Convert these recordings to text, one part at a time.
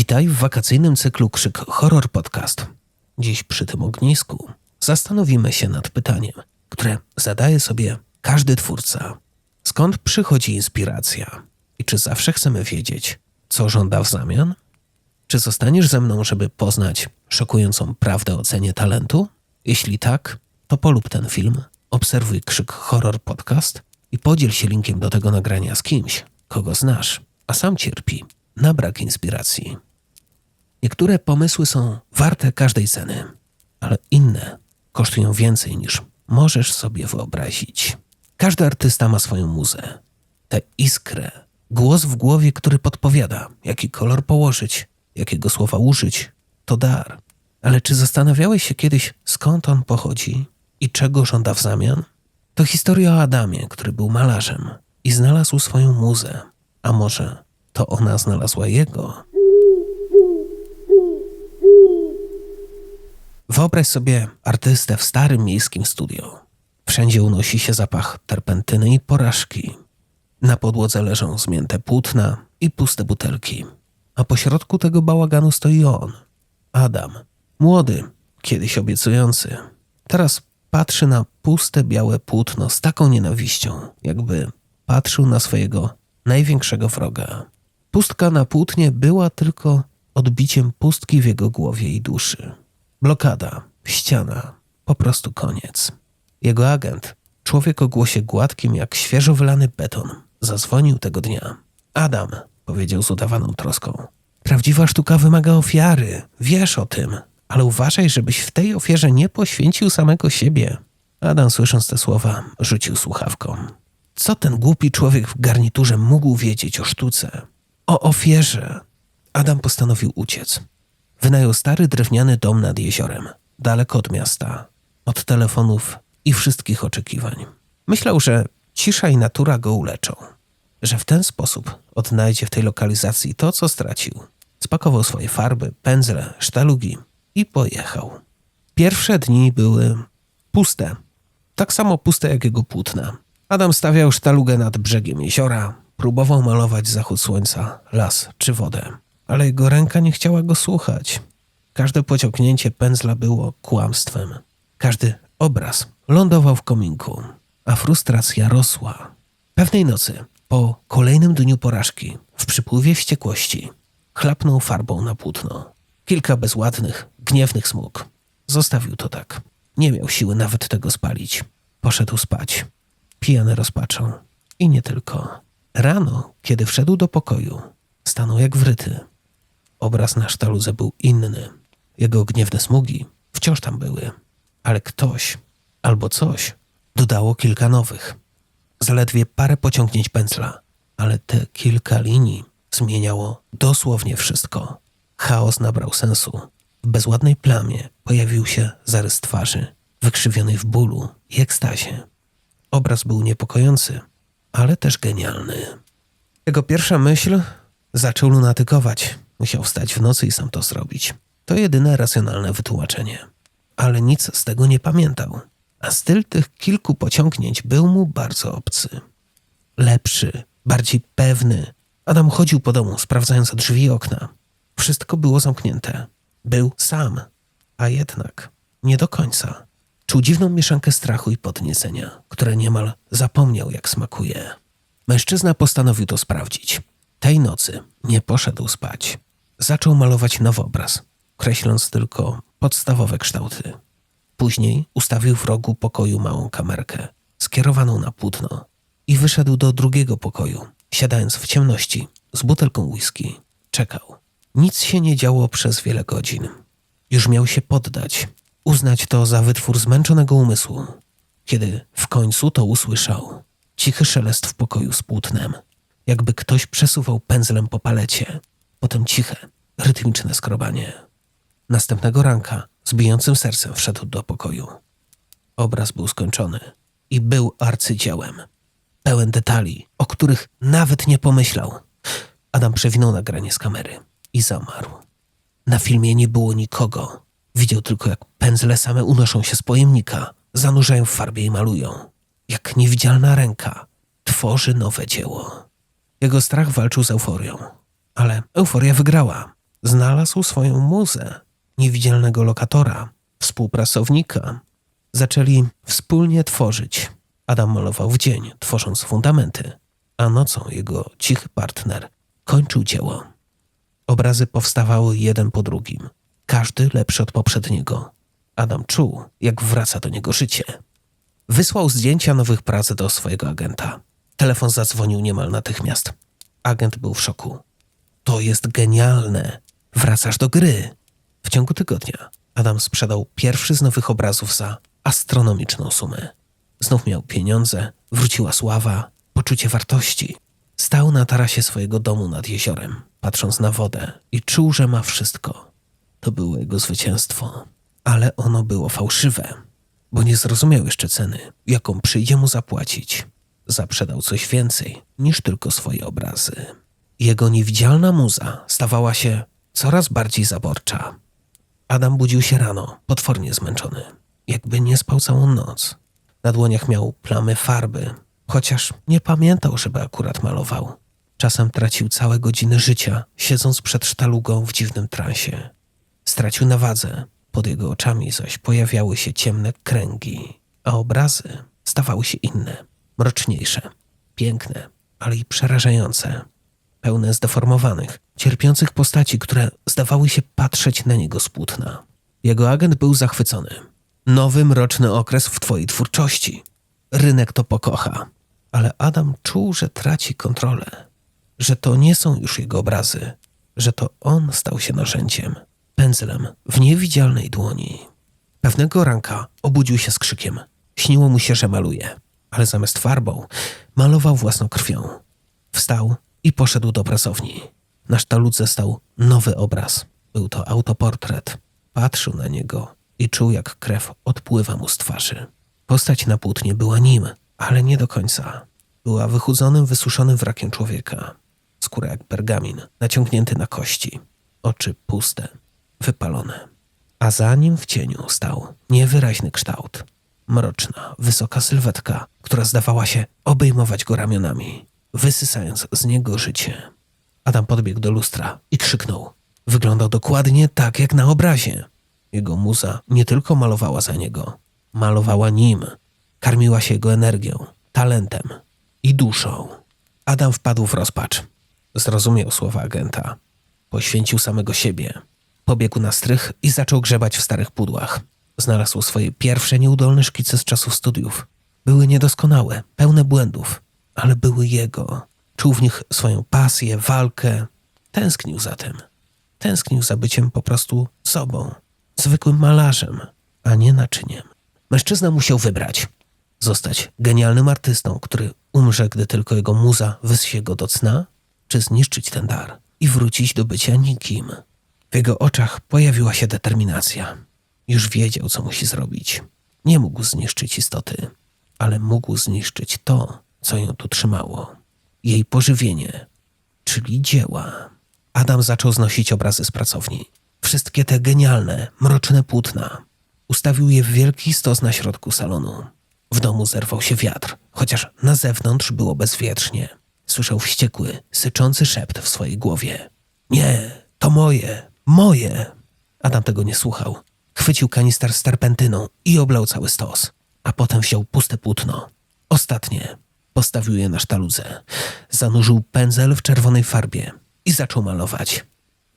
Witaj w wakacyjnym cyklu Krzyk Horror Podcast. Dziś przy tym ognisku zastanowimy się nad pytaniem, które zadaje sobie każdy twórca. Skąd przychodzi inspiracja? I czy zawsze chcemy wiedzieć, co żąda w zamian? Czy zostaniesz ze mną, żeby poznać szokującą prawdę o cenie talentu? Jeśli tak, to polub ten film, obserwuj Krzyk Horror Podcast i podziel się linkiem do tego nagrania z kimś, kogo znasz, a sam cierpi na brak inspiracji. Niektóre pomysły są warte każdej ceny, ale inne kosztują więcej niż możesz sobie wyobrazić. Każdy artysta ma swoją muzę, tę iskrę, głos w głowie, który podpowiada, jaki kolor położyć, jakiego słowa użyć. To dar. Ale czy zastanawiałeś się kiedyś, skąd on pochodzi i czego żąda w zamian? To historia o Adamie, który był malarzem i znalazł swoją muzę. A może to ona znalazła jego? Wyobraź sobie artystę w starym miejskim studio. Wszędzie unosi się zapach terpentyny i porażki. Na podłodze leżą zmięte płótna i puste butelki. A pośrodku tego bałaganu stoi on, Adam. Młody, kiedyś obiecujący. Teraz patrzy na puste białe płótno z taką nienawiścią, jakby patrzył na swojego największego wroga. Pustka na płótnie była tylko odbiciem pustki w jego głowie i duszy. Blokada, ściana, po prostu koniec. Jego agent, człowiek o głosie gładkim jak świeżo wylany beton, zadzwonił tego dnia. Adam, powiedział z udawaną troską. Prawdziwa sztuka wymaga ofiary, wiesz o tym, ale uważaj, żebyś w tej ofierze nie poświęcił samego siebie. Adam, słysząc te słowa, rzucił słuchawką. Co ten głupi człowiek w garniturze mógł wiedzieć o sztuce? O ofierze. Adam postanowił uciec. Wynajął stary drewniany dom nad jeziorem, daleko od miasta, od telefonów i wszystkich oczekiwań. Myślał, że cisza i natura go uleczą, że w ten sposób odnajdzie w tej lokalizacji to, co stracił. Spakował swoje farby, pędzle, sztalugi i pojechał. Pierwsze dni były puste, tak samo puste jak jego płótna. Adam stawiał sztalugę nad brzegiem jeziora, próbował malować zachód słońca, las czy wodę ale jego ręka nie chciała go słuchać. Każde pociągnięcie pędzla było kłamstwem. Każdy obraz lądował w kominku, a frustracja rosła. Pewnej nocy, po kolejnym dniu porażki, w przypływie wściekłości, chlapnął farbą na płótno. Kilka bezładnych, gniewnych smug. Zostawił to tak. Nie miał siły nawet tego spalić. Poszedł spać, pijany rozpaczą. I nie tylko. Rano, kiedy wszedł do pokoju, stanął jak wryty. Obraz na sztaludze był inny. Jego gniewne smugi wciąż tam były, ale ktoś albo coś dodało kilka nowych. Zaledwie parę pociągnięć pędzla, ale te kilka linii zmieniało dosłownie wszystko. Chaos nabrał sensu. W bezładnej plamie pojawił się zarys twarzy, wykrzywionej w bólu i ekstazie. Obraz był niepokojący, ale też genialny. Jego pierwsza myśl zaczął lunatykować. Musiał wstać w nocy i sam to zrobić. To jedyne racjonalne wytłumaczenie. Ale nic z tego nie pamiętał, a styl tych kilku pociągnięć był mu bardzo obcy. Lepszy, bardziej pewny. Adam chodził po domu, sprawdzając drzwi i okna. Wszystko było zamknięte. Był sam, a jednak nie do końca. Czuł dziwną mieszankę strachu i podniecenia, które niemal zapomniał, jak smakuje. Mężczyzna postanowił to sprawdzić. Tej nocy nie poszedł spać zaczął malować nowy obraz, kreśląc tylko podstawowe kształty. Później ustawił w rogu pokoju małą kamerkę skierowaną na płótno i wyszedł do drugiego pokoju, siadając w ciemności z butelką whisky. Czekał. Nic się nie działo przez wiele godzin. Już miał się poddać, uznać to za wytwór zmęczonego umysłu, kiedy w końcu to usłyszał. Cichy szelest w pokoju z płótnem, jakby ktoś przesuwał pędzlem po palecie potem ciche, rytmiczne skrobanie. Następnego ranka z bijącym sercem wszedł do pokoju. Obraz był skończony i był arcydziełem. Pełen detali, o których nawet nie pomyślał. Adam przewinął nagranie z kamery i zamarł. Na filmie nie było nikogo. Widział tylko, jak pędzle same unoszą się z pojemnika, zanurzają w farbie i malują. Jak niewidzialna ręka tworzy nowe dzieło. Jego strach walczył z euforią ale euforia wygrała. znalazł swoją muzę, niewidzialnego lokatora, współpracownika. Zaczęli wspólnie tworzyć. Adam malował w dzień, tworząc fundamenty, a nocą jego cichy partner kończył dzieło. Obrazy powstawały jeden po drugim, każdy lepszy od poprzedniego. Adam czuł, jak wraca do niego życie. Wysłał zdjęcia nowych prac do swojego agenta. Telefon zadzwonił niemal natychmiast. Agent był w szoku. To jest genialne. Wracasz do gry. W ciągu tygodnia Adam sprzedał pierwszy z nowych obrazów za astronomiczną sumę. Znów miał pieniądze, wróciła sława, poczucie wartości. Stał na tarasie swojego domu nad jeziorem, patrząc na wodę i czuł, że ma wszystko. To było jego zwycięstwo, ale ono było fałszywe, bo nie zrozumiał jeszcze ceny, jaką przyjdzie mu zapłacić. Zaprzedał coś więcej niż tylko swoje obrazy. Jego niewidzialna muza stawała się coraz bardziej zaborcza. Adam budził się rano, potwornie zmęczony, jakby nie spał całą noc. Na dłoniach miał plamy farby, chociaż nie pamiętał, żeby akurat malował. Czasem tracił całe godziny życia, siedząc przed sztalugą w dziwnym transie. Stracił na wadze, pod jego oczami zaś pojawiały się ciemne kręgi, a obrazy stawały się inne, mroczniejsze, piękne, ale i przerażające, pełne zdeformowanych, cierpiących postaci, które zdawały się patrzeć na niego z płótna. Jego agent był zachwycony. Nowy mroczny okres w twojej twórczości. Rynek to pokocha. Ale Adam czuł, że traci kontrolę, że to nie są już jego obrazy, że to on stał się narzędziem, pędzlem w niewidzialnej dłoni. Pewnego ranka obudził się z krzykiem. Śniło mu się, że maluje, ale zamiast farbą malował własną krwią. Wstał i poszedł do pracowni. Na sztaludze stał nowy obraz. Był to autoportret. Patrzył na niego i czuł, jak krew odpływa mu z twarzy. Postać na płótnie była nim, ale nie do końca. Była wychudzonym, wysuszonym wrakiem człowieka. Skóra jak pergamin, naciągnięty na kości. Oczy puste, wypalone. A za nim w cieniu stał niewyraźny kształt. Mroczna, wysoka sylwetka, która zdawała się obejmować go ramionami, wysysając z niego życie. Adam podbiegł do lustra i krzyknął. Wyglądał dokładnie tak jak na obrazie. Jego muza nie tylko malowała za niego, malowała nim, karmiła się jego energią, talentem i duszą. Adam wpadł w rozpacz. Zrozumiał słowa agenta. Poświęcił samego siebie. Pobiegł na strych i zaczął grzebać w starych pudłach. Znalazł swoje pierwsze nieudolne szkice z czasów studiów. Były niedoskonałe, pełne błędów, ale były jego. Czuł w nich swoją pasję, walkę. Tęsknił za tym. Tęsknił za byciem po prostu sobą, zwykłym malarzem, a nie naczyniem. Mężczyzna musiał wybrać. Zostać genialnym artystą, który umrze, gdy tylko jego muza wyssie go do cna, czy zniszczyć ten dar i wrócić do bycia nikim. W jego oczach pojawiła się determinacja. Już wiedział, co musi zrobić. Nie mógł zniszczyć istoty, ale mógł zniszczyć to, co ją tu trzymało. Jej pożywienie, czyli dzieła. Adam zaczął znosić obrazy z pracowni. Wszystkie te genialne, mroczne płótna. Ustawił je w wielki stos na środku salonu. W domu zerwał się wiatr, chociaż na zewnątrz było bezwietrznie. Słyszał wściekły, syczący szept w swojej głowie. Nie, to moje, moje. Adam tego nie słuchał. Chwycił kanister z terpentyną i oblał cały stos. A potem wziął puste płótno. Ostatnie. Postawił je na sztaludze. Zanurzył pędzel w czerwonej farbie i zaczął malować.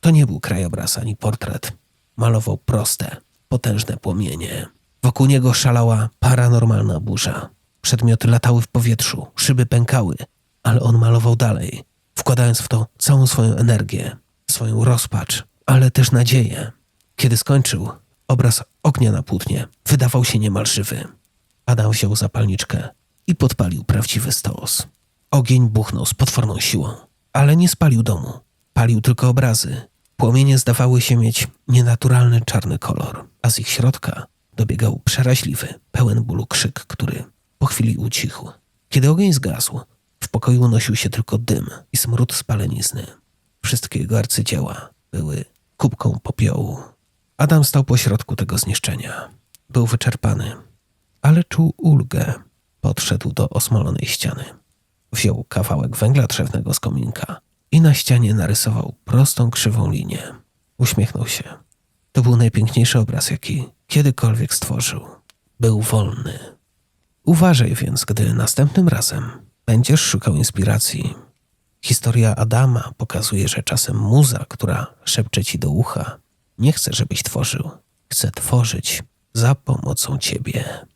To nie był krajobraz ani portret. Malował proste, potężne płomienie. Wokół niego szalała paranormalna burza. Przedmioty latały w powietrzu, szyby pękały, ale on malował dalej, wkładając w to całą swoją energię, swoją rozpacz, ale też nadzieję. Kiedy skończył, obraz ognia na płótnie wydawał się niemal żywy. Adam wziął zapalniczkę i podpalił prawdziwy stos. Ogień buchnął z potworną siłą, ale nie spalił domu. Palił tylko obrazy. Płomienie zdawały się mieć nienaturalny czarny kolor, a z ich środka dobiegał przeraźliwy, pełen bólu krzyk, który po chwili ucichł. Kiedy ogień zgasł, w pokoju unosił się tylko dym i smród spalenizny. Wszystkie jego arcydzieła były kubką popiołu. Adam stał pośrodku tego zniszczenia. Był wyczerpany, ale czuł ulgę. Podszedł do osmolonej ściany. Wziął kawałek węgla drzewnego z kominka i na ścianie narysował prostą, krzywą linię. Uśmiechnął się. To był najpiękniejszy obraz, jaki kiedykolwiek stworzył. Był wolny. Uważaj więc, gdy następnym razem będziesz szukał inspiracji. Historia Adama pokazuje, że czasem muza, która szepcze ci do ucha, nie chce, żebyś tworzył. Chce tworzyć za pomocą ciebie.